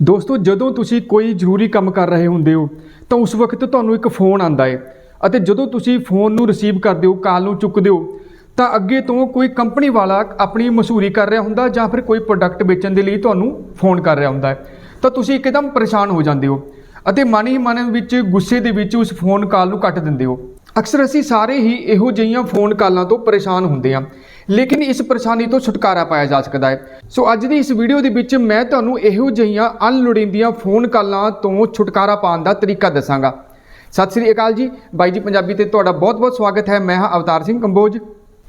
ਦੋਸਤੋ, ਜਦੋਂ ਤੁਸੀਂ ਕੋਈ ਜ਼ਰੂਰੀ ਕੰਮ ਕਰ ਰਹੇ ਹੁੰਦੇ ਹੋ, ਤਾਂ ਉਸ ਵਕਤ ਤੁਹਾਨੂੰ ਇੱਕ ਫੋਨ ਆਂਦਾ ਹੈ ਅਤੇ ਜਦੋਂ ਤੁਸੀਂ ਫੋਨ ਨੂੰ ਰਿਸੀਵ ਕਰਦੇ ਹੋ, ਕਾਲ ਨੂੰ ਚੁੱਕਦੇ ਹੋ, ਤਾਂ ਅੱਗੇ ਤੋਂ ਕੋਈ ਕੰਪਨੀ ਵਾਲਾ ਆਪਣੀ ਮਸ਼ਹੂਰੀ ਕਰ ਰਿਹਾ ਹੁੰਦਾ ਜਾਂ ਫਿਰ ਕੋਈ ਪ੍ਰੋਡਕਟ ਵੇਚਣ ਦੇ ਲਈ ਤੁਹਾਨੂੰ ਫੋਨ ਕਰ ਰਿਹਾ ਹੁੰਦਾ ਤਾਂ ਤੁਸੀਂ ਇੱਕਦਮ ਪਰੇਸ਼ਾਨ ਹੋ ਜਾਂਦੇ ਹੋ ਅਤੇ ਮਨ ਹੀ ਮਨ ਵਿੱਚ, ਗੁੱਸੇ ਦੇ ਵਿੱਚ ਉਸ ਫੋਨ ਕਾਲ ਨੂੰ ਕੱਟ ਦਿੰਦੇ ਹੋ। ਅਕਸਰ ਅਸੀਂ ਸਾਰੇ ਹੀ ਇਹੋ ਜਿਹੀਆਂ ਫੋਨ ਕਾਲਾਂ ਤੋਂ ਪਰੇਸ਼ਾਨ ਹੁੰਦੇ ਹਾਂ, ਲੇਕਿਨ ਇਸ ਪਰੇਸ਼ਾਨੀ ਤੋਂ ਛੁਟਕਾਰਾ ਪਾਇਆ ਜਾ ਸਕਦਾ ਹੈ। ਸੋ ਅੱਜ ਦੀ ਇਸ ਵੀਡੀਓ ਦੇ ਵਿੱਚ ਮੈਂ ਤੁਹਾਨੂੰ ਇਹੋ ਜਿਹੀਆਂ ਅਣਲੋੜੀਂਦੀਆਂ ਫੋਨ ਕਾਲਾਂ ਤੋਂ ਛੁਟਕਾਰਾ ਪਾਉਣ ਦਾ ਤਰੀਕਾ ਦੱਸਾਂਗਾ। ਸਤਿ ਸ੍ਰੀ ਅਕਾਲ ਜੀ। ਬਾਈ ਜੀ ਪੰਜਾਬੀ ਤੇ ਤੁਹਾਡਾ ਬਹੁਤ-ਬਹੁਤ ਸਵਾਗਤ ਹੈ। ਮੈਂ ਹਾਂ ਅਵਤਾਰ ਸਿੰਘ ਕੰਬੋਜ।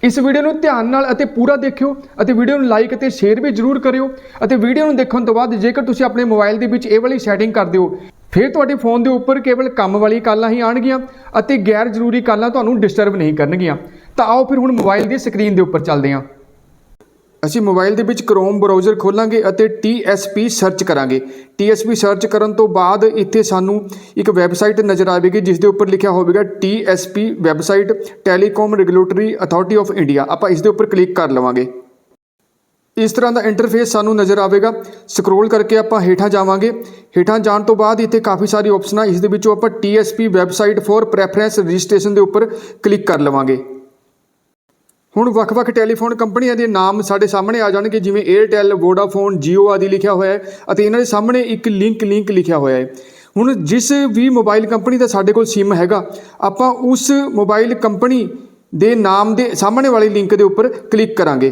ਇਸ ਵੀਡੀਓ ਨੂੰ ਧਿਆਨ ਨਾਲ ਅਤੇ ਪੂਰਾ ਦੇਖਿਓ ਅਤੇ ਵੀਡੀਓ ਨੂੰ ਲਾਈਕ ਅਤੇ ਸ਼ੇਅਰ ਵੀ ਜਰੂਰ ਕਰਿਓ ਅਤੇ ਵੀਡੀਓ ਨੂੰ ਦੇਖਣ ਤੋਂ ਬਾਅਦ ਜੇਕਰ ਤੁਸੀਂ ਆਪਣੇ ਮੋਬਾਈਲ ਦੇ ਵਿੱਚ ਇਹ ਵਾਲੀ ਸੈਟਿੰਗ ਕਰ ਦਿਓ ਫਿਰ ਤੁਹਾਡੇ ਫੋਨ ਦੇ ਉੱਪਰ ਕੇਵਲ ਕੰਮ ਵਾਲੀ ਕਾਲਾਂ ਹੀ ਆਣਗੀਆਂ ਅਤੇ ਗੈਰ ਜ਼ਰੂਰੀ ਕਾਲਾਂ ਤੁਹਾਨੂੰ ਡਿਸਟਰਬ ਨਹੀਂ ਕਰਨਗੀਆਂ। ਤਾਂ ਆਓ ਫਿਰ ਹੁਣ ਮੋਬਾਈਲ ਦੀ ਸਕਰੀਨ ਦੇ ਉੱਪਰ ਚੱਲਦੇ ਹਾਂ। ਅਸੀਂ ਮੋਬਾਈਲ ਦੇ ਵਿੱਚ ਕ੍ਰੋਮ ਬਰਾਊਜ਼ਰ ਖੋਲਾਂਗੇ ਅਤੇ TSP ਸਰਚ ਕਰਾਂਗੇ। TSP ਸਰਚ ਕਰਨ ਤੋਂ ਬਾਅਦ ਇੱਥੇ ਸਾਨੂੰ ਇੱਕ ਵੈਬਸਾਈਟ ਨਜ਼ਰ ਆਵੇਗੀ, ਜਿਸ ਦੇ ਉੱਪਰ ਲਿਖਿਆ ਹੋਵੇਗਾ TSP website telecom regulatory authority of India ਆਪਾਂ ਇਸ ਦੇ ਉੱਪਰ ਕਲਿੱਕ ਕਰ ਲਵਾਂਗੇ। ਇਸ ਤਰ੍ਹਾਂ ਦਾ ਇੰਟਰਫੇਸ ਸਾਨੂੰ ਨਜ਼ਰ ਆਵੇਗਾ। ਸਕਰੋਲ ਕਰਕੇ ਆਪਾਂ ਹੇਠਾਂ ਜਾਵਾਂਗੇ। ਹੇਠਾਂ ਜਾਣ ਤੋਂ ਬਾਅਦ ਇੱਥੇ ਕਾਫੀ ਸਾਰੀ ਆਪਸ਼ਨਾਂ ਇਸ ਦੇ ਵਿੱਚੋਂ ਆਪਾਂ TSP website for preference registration ਦੇ ਉੱਪਰ ਕਲਿੱਕ ਕਰ ਲਵਾਂਗੇ। ਹੁਣ ਵੱਖ-ਵੱਖ ਟੈਲੀਫੋਨ ਕੰਪਨੀਆਂ ਦੇ ਨਾਮ ਸਾਡੇ ਸਾਹਮਣੇ ਆ ਜਾਣਗੇ, ਜਿਵੇਂ 에ਅਰਟੈਲ ਵੋਡਾਫੋਨ Jio ਆਦਿ ਲਿਖਿਆ ਹੋਇਆ ਹੈ ਅਤੇ ਇਹਨਾਂ ਦੇ ਸਾਹਮਣੇ ਇੱਕ ਲਿੰਕ ਲਿੰਕ ਲਿਖਿਆ ਹੋਇਆ ਹੈ। ਹੁਣ ਜਿਸ ਵੀ ਮੋਬਾਈਲ ਕੰਪਨੀ ਦਾ ਸਾਡੇ ਕੋਲ SIM ਹੈਗਾ, ਆਪਾਂ ਉਸ ਮੋਬਾਈਲ ਕੰਪਨੀ ਦੇ ਨਾਮ ਦੇ ਸਾਹਮਣੇ ਵਾਲੇ ਲਿੰਕ ਦੇ ਉੱਪਰ ਕਲਿੱਕ ਕਰਾਂਗੇ।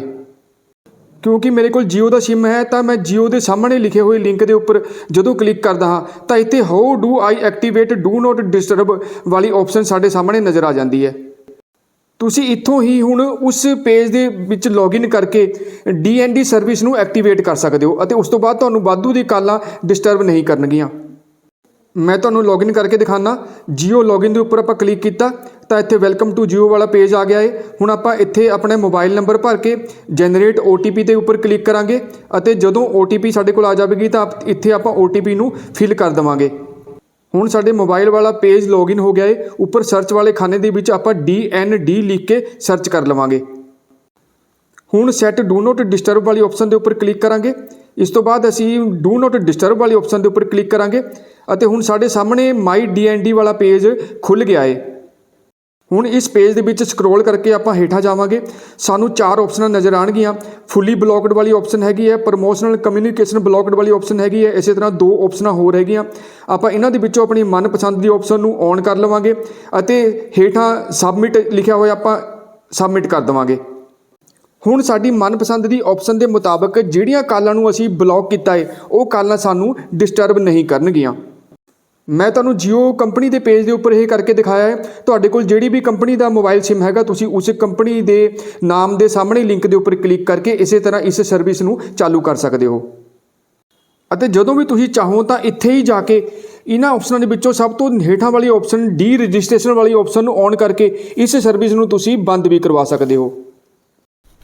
ਕਿਉਂਕਿ ਮੇਰੇ ਕੋਲ Jio ਦਾ SIM ਹੈ, ਤਾਂ ਮੈਂ Jio ਦੇ ਸਾਹਮਣੇ ਲਿਖੇ ਹੋਏ ਲਿੰਕ ਦੇ ਉੱਪਰ ਜਦੋਂ ਕਲਿੱਕ ਕਰਦਾ ਹਾਂ, ਤਾਂ ਇੱਥੇ how do I activate do not disturb ਵਾਲੀ ਆਪਸ਼ਨ ਸਾਡੇ ਸਾਹਮਣੇ ਨਜ਼ਰ ਆ ਜਾਂਦੀ ਹੈ। ਤੁਸੀਂ ਇੱਥੋਂ ਹੀ ਹੁਣ ਉਸ ਪੇਜ ਦੇ ਵਿੱਚ ਲੌਗਇਨ ਕਰਕੇ DND ਸਰਵਿਸ ਨੂੰ ਐਕਟੀਵੇਟ ਕਰ ਸਕਦੇ ਹੋ ਅਤੇ ਉਸ ਤੋਂ ਬਾਅਦ ਤੁਹਾਨੂੰ ਵਾਧੂ ਦੀ ਕਾਲਾਂ ਡਿਸਟਰਬ ਨਹੀਂ ਕਰਨਗੀਆਂ। ਮੈਂ ਤੁਹਾਨੂੰ ਲੌਗਇਨ ਕਰਕੇ ਦਿਖਾਣਾ ਜੀਓ ਲੌਗਇਨ ਦੇ ਉੱਪਰ ਆਪਾਂ ਕਲਿੱਕ ਕੀਤਾ, ਤਾਂ ਇੱਥੇ ਵੈਲਕਮ ਟੂ ਜੀਓ ਵਾਲਾ ਪੇਜ ਆ ਗਿਆ ਹੈ ਹੁਣ ਆਪਾਂ ਇੱਥੇ ਆਪਣੇ ਮੋਬਾਈਲ ਨੰਬਰ ਭਰ ਕੇ ਜਨਰੇਟ OTP ਦੇ ਉੱਪਰ ਕਲਿੱਕ ਕਰਾਂਗੇ ਅਤੇ ਜਦੋਂ OTP ਸਾਡੇ ਕੋਲ ਆ ਜਾਵੇਗੀ, ਤਾਂ ਆਪ- ਇੱਥੇ ਆਪਾਂ OTP ਨੂੰ ਫਿਲ ਕਰ ਦੇਵਾਂਗੇ। ਹੁਣ ਸਾਡੇ ਮੋਬਾਈਲ ਵਾਲਾ ਪੇਜ ਲੌਗਇਨ ਹੋ ਗਿਆ ਏ। ਉੱਪਰ ਸਰਚ ਵਾਲੇ ਖਾਨੇ ਦੇ ਵਿੱਚ ਆਪਾਂ DND ਲਿਖ ਕੇ ਸਰਚ ਕਰ ਲਵਾਂਗੇ। ਹੁਣ ਸੈਟ ਡੂ ਨਾਟ ਡਿਸਟਰਬ ਵਾਲੀ ਆਪਸ਼ਨ ਦੇ ਉੱਪਰ ਕਲਿੱਕ ਕਰਾਂਗੇ। ਇਸ ਤੋਂ ਬਾਅਦ ਅਸੀਂ ਡੂ ਨਾਟ ਡਿਸਟਰਬ ਵਾਲੀ ਆਪਸ਼ਨ ਦੇ ਉੱਪਰ ਕਲਿੱਕ ਕਰਾਂਗੇ। ਅਤੇ ਹੁਣ ਸਾਡੇ ਸਾਹਮਣੇ ਮਾਈ DND ਵਾਲਾ ਪੇਜ ਖੁੱਲ ਗਿਆ ਏ। ਹੁਣ ਇਸ ਪੇਜ ਦੇ ਵਿੱਚ ਸਕਰੋਲ ਕਰਕੇ ਆਪਾਂ ਹੇਠਾਂ ਜਾਵਾਂਗੇ। ਸਾਨੂੰ ਚਾਰ ਆਪਸ਼ਨਾਂ ਨਜ਼ਰ ਆਣਗੀਆਂ ਫੁੱਲੀ ਬਲੌਕਡ ਵਾਲੀ ਆਪਸ਼ਨ ਹੈਗੀ ਹੈ ਪ੍ਰੋਮੋਸ਼ਨਲ ਕਮਿਊਨੀਕੇਸ਼ਨ ਬਲੌਕਡ ਵਾਲੀ ਆਪਸ਼ਨ ਹੈਗੀ ਹੈ। ਇਸੇ ਤਰ੍ਹਾਂ ਦੋ ਆਪਸ਼ਨਾਂ ਹੋਰ ਹੈਗੀਆਂ। ਆਪਾਂ ਇਹਨਾਂ ਦੇ ਵਿੱਚੋਂ ਆਪਣੀ ਮਨਪਸੰਦ ਦੀ ਆਪਸ਼ਨ ਨੂੰ ਔਨ ਕਰ ਲਵਾਂਗੇ ਅਤੇ ਹੇਠਾਂ ਸਬਮਿਟ ਲਿਖਿਆ ਹੋਇਆ ਆਪਾਂ ਸਬਮਿਟ ਕਰ ਦੇਵਾਂਗੇ। ਹੁਣ ਸਾਡੀ ਮਨਪਸੰਦ ਦੀ ਆਪਸ਼ਨ ਦੇ ਮੁਤਾਬਕ ਜਿਹੜੀਆਂ ਕਾਲਾਂ ਨੂੰ ਅਸੀਂ ਬਲੌਕ ਕੀਤਾ ਹੈ ਉਹ ਕਾਲਾਂ ਸਾਨੂੰ ਡਿਸਟਰਬ ਨਹੀਂ ਕਰਨਗੀਆਂ। ਮੈਂ ਤੁਹਾਨੂੰ ਜੀਓ ਕੰਪਨੀ ਦੇ ਪੇਜ ਦੇ ਉੱਪਰ ਇਹ ਕਰਕੇ ਦਿਖਾਇਆ ਹੈ। ਤੁਹਾਡੇ ਕੋਲ ਜਿਹੜੀ ਵੀ ਕੰਪਨੀ ਦਾ ਮੋਬਾਈਲ SIM ਹੈਗਾ, ਤੁਸੀਂ ਉਸ ਕੰਪਨੀ ਦੇ ਨਾਮ ਦੇ ਸਾਹਮਣੇ ਲਿੰਕ ਦੇ ਉੱਪਰ ਕਲਿੱਕ ਕਰਕੇ ਇਸੇ ਤਰ੍ਹਾਂ ਇਸ ਸਰਵਿਸ ਨੂੰ ਚਾਲੂ ਕਰ ਸਕਦੇ ਹੋ। ਅਤੇ ਜਦੋਂ ਵੀ ਤੁਸੀਂ ਚਾਹੋ ਤਾਂ ਇੱਥੇ ਹੀ ਜਾ ਕੇ ਇਹਨਾਂ ਆਪਸ਼ਨਾਂ ਦੇ ਵਿੱਚੋਂ ਸਭ ਤੋਂ ਹੇਠਾਂ ਵਾਲੀ ਆਪਸ਼ਨ, ਡੀ ਰਜਿਸਟ੍ਰੇਸ਼ਨ ਵਾਲੀ ਆਪਸ਼ਨ ਨੂੰ ਔਨ ਕਰਕੇ ਇਸ ਸਰਵਿਸ ਨੂੰ ਤੁਸੀਂ ਬੰਦ ਵੀ ਕਰਵਾ ਸਕਦੇ ਹੋ।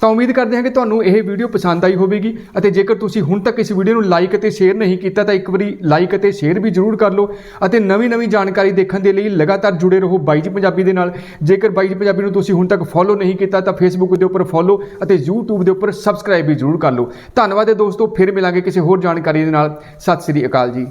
ਤਾਂ ਉਮੀਦ ਕਰਦੇ ਹਾਂ ਕਿ ਤੁਹਾਨੂੰ ਇਹ ਵੀਡੀਓ ਪਸੰਦ ਆਈ ਹੋਵੇਗੀ ਅਤੇ ਜੇਕਰ ਤੁਸੀਂ ਹੁਣ ਤੱਕ ਇਸ ਵੀਡੀਓ ਨੂੰ ਲਾਈਕ ਅਤੇ ਸ਼ੇਅਰ ਨਹੀਂ ਕੀਤਾ ਤਾਂ ਇੱਕ ਵਾਰੀ ਲਾਈਕ ਅਤੇ ਸ਼ੇਅਰ ਵੀ ਜ਼ਰੂਰ ਕਰ ਲਓ ਅਤੇ ਨਵੀਂ-ਨਵੀਂ ਜਾਣਕਾਰੀ ਦੇਖਣ ਦੇ ਲਈ ਲਗਾਤਾਰ ਜੁੜੇ ਰਹੋ ਬਾਈ ਜੀ ਪੰਜਾਬੀ ਦੇ ਨਾਲ। ਜੇਕਰ ਬਾਈ ਜੀ ਪੰਜਾਬੀ ਨੂੰ ਤੁਸੀਂ ਹੁਣ ਤੱਕ ਫੋਲੋ ਨਹੀਂ ਕੀਤਾ ਤਾਂ ਫੇਸਬੁੱਕ ਦੇ ਉੱਪਰ ਫੋਲੋ ਅਤੇ YouTube ਦੇ ਉੱਪਰ ਸਬਸਕ੍ਰਾਈਬ ਵੀ ਜ਼ਰੂਰ ਕਰ ਲਓ। ਧੰਨਵਾਦ ਹੈ ਦੋਸਤੋ, ਫਿਰ ਮਿਲਾਂਗੇ ਕਿਸੇ ਹੋਰ ਜਾਣਕਾਰੀ ਦੇ ਨਾਲ। ਸਤਿ ਸ੍ਰੀ ਅਕਾਲ ਜੀ।